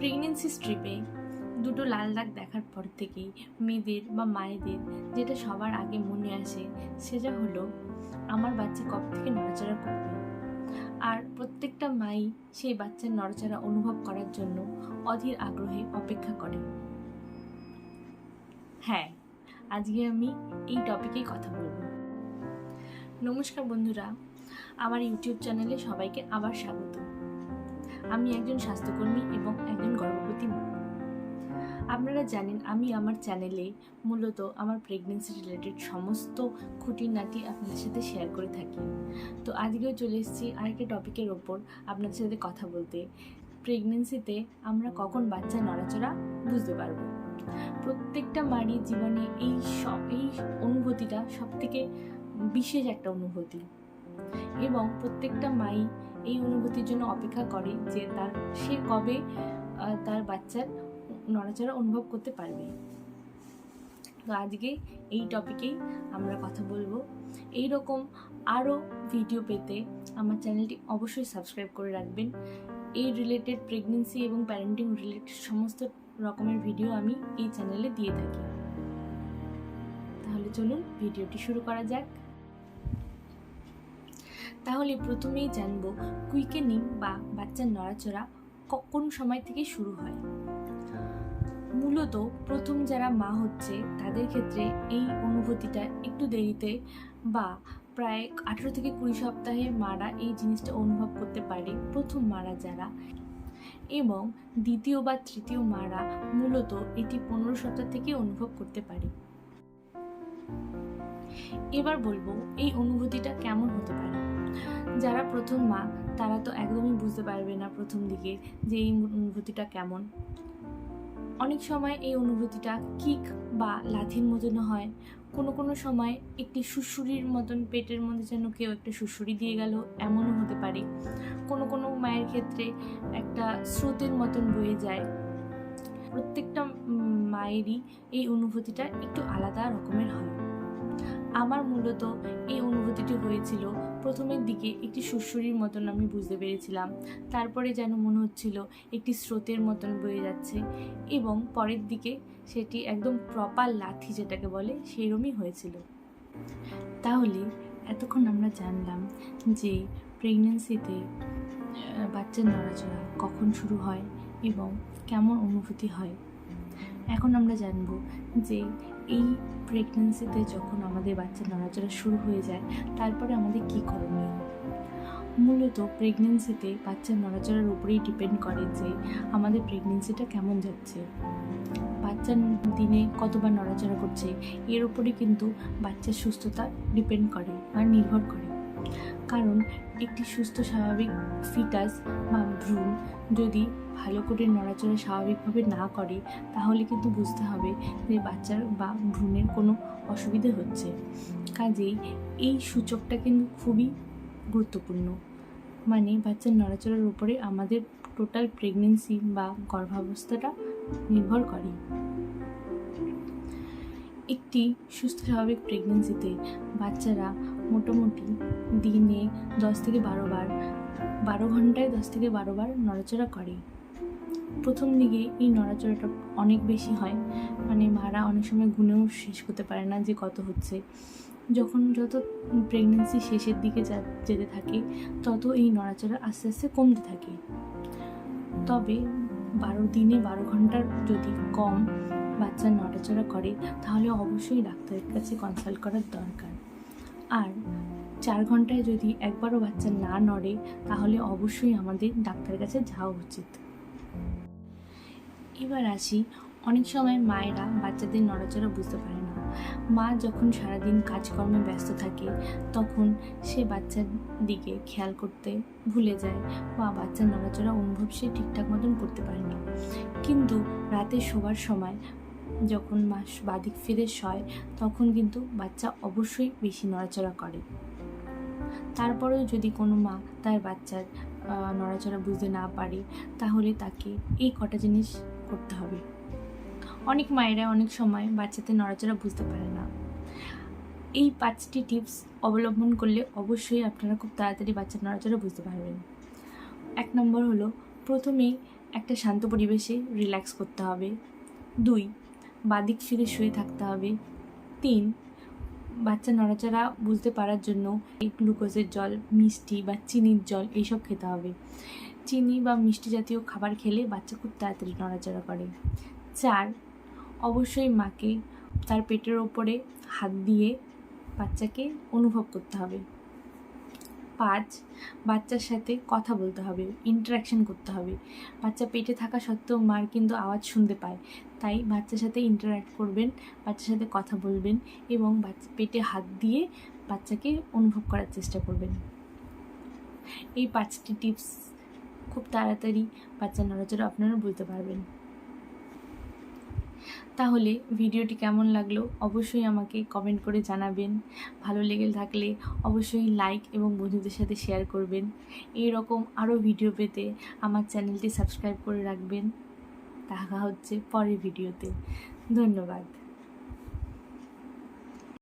Pregnancy স্ট্রিপে দুটো লাল দাগ দেখার পর থেকেই মেয়েদের বা মায়েদের যেটা সবার আগে মনে আসে সেটা হলো আমার বাচ্চা কবে থেকে নড়াচড়া করবে? আর প্রত্যেকটা মাই সেই বাচ্চার নড়াচড়া অনুভব করার জন্য অধীর আগ্রহে অপেক্ষা করে। হ্যাঁ আজকে আমি এই টপিকেই কথা বলব। নমস্কার বন্ধুরা, আমার ইউটিউব চ্যানেলে সবাইকে আবার স্বাগত। আমি একজন স্বাস্থ্যকর্মী এবং একজন গর্ভবতী মা। আপনারা জানেন আমি আমার চ্যানেলে মূলত আমার প্রেগনেন্সি রিলেটেড সমস্ত খুঁটিনাটি আপনাদের সাথে শেয়ার করে থাকি। তো আজকেও চলে এসেছি আরেকটা টপিকের ওপর আপনাদের সাথে কথা বলতে। প্রেগনেন্সিতে আমরা কখন বাচ্চা নড়াচড়া বুঝতে পারব? প্রত্যেকটা মারই জীবনে এই সব, এই অনুভূতিটা সবথেকে বিশেষ একটা অনুভূতি। এবং প্রত্যেকটা মাই এই অনুভূতির জন্য অপেক্ষা করে যে তার, সে কবে তার বাচ্চার নড়াচড়া অনুভব করতে পারবে। তো আজকে এই টপিকেই আমরা কথা বলব। এই রকম আরও ভিডিও পেতে আমার চ্যানেলটি অবশ্যই সাবস্ক্রাইব করে রাখবেন। এই রিলেটেড প্রেগনেন্সি এবং প্যারেন্টিং রিলেটেড সমস্ত রকমের ভিডিও আমি এই চ্যানেলে দিয়ে থাকি। তাহলে চলুন ভিডিওটি শুরু করা যাক। তাহলে প্রথমেই জানব কুইকেনিং বা বাচ্চার নড়াচড়া কোন সময় থেকে শুরু হয়? মূলত প্রথম যারা মা হচ্ছে, তাদের ক্ষেত্রে এই অনুভূতিটা একটু দেরিতে বা প্রায় আঠেরো থেকে কুড়ি সপ্তাহে মারা এই জিনিসটা অনুভব করতে পারে প্রথম মারা যারা। এবং দ্বিতীয় বা তৃতীয় মারা মূলত এটি পনেরো সপ্তাহ থেকে অনুভব করতে পারে। এবার বলব এই অনুভূতিটা কেমন হতে পারে? যারা প্রথম মা, তারা তো একদমই বুঝতে পারবে না প্রথম দিকে যে এই অনুভূতিটা কেমন। অনেক সময় এই অনুভূতিটা কিক বা লাথির মতন হয়। কোনো কোনো সময় একটি সুশুরির মতন পেটের মধ্যে যেন কেউ একটা সুশুরি দিয়ে গেল, এমনও হতে পারে। কোনো কোনো মায়ের ক্ষেত্রে একটা স্রোতের মতন বয়ে যায়। প্রত্যেকটা মায়েরই এই অনুভূতিটা একটু আলাদা রকমের হয়। আমার মূলত এই অনুভূতিটি হয়েছিল। প্রথমের দিকে একটি সুশুরির মতন আমি বুঝতে পেরেছিলাম। তারপরে যেন মনে হচ্ছিল একটি স্রোতের মতন বয়ে যাচ্ছে এবং পরের দিকে সেটি একদম প্রপার লাথি যেটাকে বলে সেইরমই হয়েছিল। তাহলে এতক্ষণ আমরা জানলাম যে প্রেগনেন্সিতে বাচ্চার নড়াচড়া কখন শুরু হয় এবং কেমন অনুভূতি হয়। এখন আমরা জানব যে এই প্রেগনেন্সিতে যখন আমাদের বাচ্চার নড়াচড়া শুরু হয়ে যায়, তারপরে আমাদের কী করণীয়? মূলত প্রেগনেন্সিতে বাচ্চার নড়াচড়ার উপরেই ডিপেন্ড করে যে আমাদের প্রেগনেন্সিটা কেমন যাচ্ছে। বাচ্চার দিনে কতবার নড়াচড়া করছে, এর উপরে কিন্তু বাচ্চার সুস্থতা ডিপেন্ড করে বা নির্ভর করে। কারণ একটি সুস্থ, স্বাভাবিক ফিটাস বা ভ্রূণ যদি ভালো করে নড়াচড়া স্বাভাবিকভাবে না করে, তাহলে কিন্তু বুঝতে হবে যে বাচ্চার বা ভ্রূণের কোনো অসুবিধে হচ্ছে। কাজেই এই সূচকটা কিন্তু খুবই গুরুত্বপূর্ণ। মানে বাচ্চার নড়াচড়ার উপরে আমাদের টোটাল প্রেগনেন্সি বা গর্ভাবস্থাটা নির্ভর করে। একটি সুস্থ স্বাভাবিক প্রেগনেন্সিতে বাচ্চারা মোটামুটি দিনে দশ থেকে বারো বার, বারো ঘন্টায় দশ থেকে বারো বার নড়াচড়া করে। প্রথম দিকে এই নড়াচড়াটা অনেক বেশি হয়। মানে মারা অনেক সময় গুনেও শেষ করতে পারে না যে কত হচ্ছে। যখন যত প্রেগনেন্সি শেষের দিকে যেতে থাকে, তত এই নড়াচড়া আস্তে আস্তে কমতে থাকে। তবে বারো দিনে বারো ঘণ্টার যদি কম বাচ্চা নড়াচড়া করে, তাহলে অবশ্যই ডাক্তারের কাছে কনসাল্ট করার দরকার। আর চার ঘন্টায় যদি একবারও বাচ্চা না নড়ে, তাহলে অবশ্যই আমাদের ডাক্তারের কাছে যাওয়া উচিত। এবার আসি, অনেক সময় মায়েরা বাচ্চাদের নড়াচড়া বুঝতে পারে না। মা যখন সারাদিন কাজকর্মে ব্যস্ত থাকে, তখন সে বাচ্চার দিকে খেয়াল করতে ভুলে যায়, বা বাচ্চার নড়াচড়া অনুভব সে ঠিকঠাক মতন করতে পারে না। কিন্তু রাতে শোবার সময় যখন মাস বাদিক ফিরে শয় তখন কিন্তু বাচ্চা অবশ্যই বেশি নড়াচড়া করে। তারপরেও যদি কোনো মা তার বাচ্চার নড়াচড়া বুঝতে না পারে, তাহলে তাকে এই কটা জিনিস করতে হবে। অনেক মায়েরা অনেক সময় বাচ্চাদের নড়াচড়া বুঝতে পারে না। এই পাঁচটি টিপস অবলম্বন করলে অবশ্যই আপনারা খুব তাড়াতাড়ি বাচ্চার নড়াচড়া বুঝতে পারবেন। এক নম্বর হলো, প্রথমেই একটা শান্ত পরিবেশে রিল্যাক্স করতে হবে। দুই বাদিক ফিরে শুয়ে থাকতে হবে। তিন, বাচ্চা নড়াচড়া বুঝতে পারার জন্য এই গ্লুকোজের জল, মিষ্টি বা চিনির জল এইসব খেতে হবে। চিনি বা মিষ্টি জাতীয় খাবার খেলে বাচ্চা খুব তাড়াতাড়ি নড়াচড়া করে। চার, অবশ্যই মাকে তার পেটের ওপরে হাত দিয়ে বাচ্চাকে অনুভব করতে হবে। পাঁচ বাচ্চার সাথে কথা বলতে হবে ইন্টারাকশন করতে হবে। বাচ্চা পেটে থাকা সত্ত্বেও মার কিন্তু আওয়াজ শুনতে পায়। তাই বাচ্চার সাথে ইন্টারাক্ট করবেন, বাচ্চার সাথে কথা বলবেন এবং বাচ্চা পেটে হাত দিয়ে বাচ্চাকে অনুভব করার চেষ্টা করবেন। এই পাঁচটি টিপস খুব তাড়াতাড়ি বাচ্চার নড়াচড়া আপনারা বুঝতে পারবেন। তাহলে ভিডিওটি কেমন লাগল অবশ্যই আমাকে কমেন্ট করে জানাবেন। ভালো লেগে থাকলে অবশ্যই লাইক এবং বন্ধুদের সাথে শেয়ার করবেন। এই রকম আরও ভিডিও পেতে আমার চ্যানেলটি সাবস্ক্রাইব করে রাখবেন। দেখা হচ্ছে পরের ভিডিওতে ধন্যবাদ।